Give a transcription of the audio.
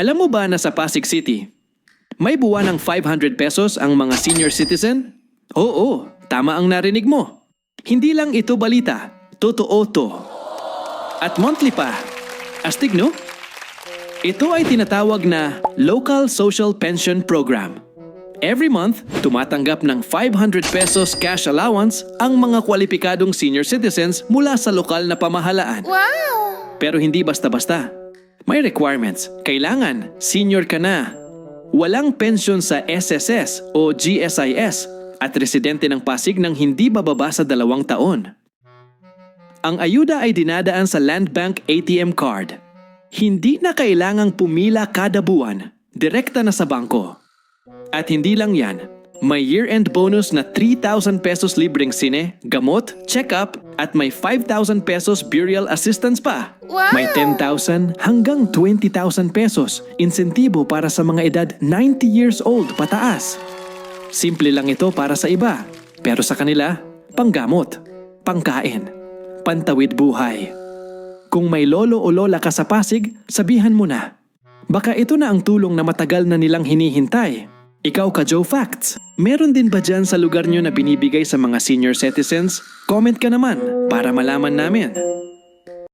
Alam mo ba na sa Pasig City, may buwan ng 500 pesos ang mga senior citizen? Oo, tama ang narinig mo. Hindi lang ito balita, totoo to. At monthly pa. Astig no? Ito ay tinatawag na Local Social Pension Program. Every month, tumatanggap ng 500 pesos cash allowance ang mga kwalipikadong senior citizens mula sa lokal na pamahalaan. Wow! Pero hindi basta-basta. May requirements. Kailangan, senior ka na. Walang pensyon sa SSS o GSIS at residente ng Pasig ng hindi bababa sa dalawang taon. Ang ayuda ay dinadaan sa Land Bank ATM card. Hindi na kailangang pumila kada buwan, direkta na sa bangko. At hindi lang yan, may year-end bonus na 3,000 pesos libreng sine, gamot, check-up, at may 5,000 pesos burial assistance pa. Wow! May 10,000 hanggang 20,000 pesos insentibo para sa mga edad 90 years old pataas. Simple lang ito para sa iba, pero sa kanila, panggamot, pangkain, pantawid buhay. Kung may lolo o lola ka sa Pasig, sabihan mo na. Baka ito na ang tulong na matagal na nilang hinihintay. Ikaw ka Joe Facts. Meron din ba dyan sa lugar nyo na binibigay sa mga senior citizens? Comment ka naman para malaman namin.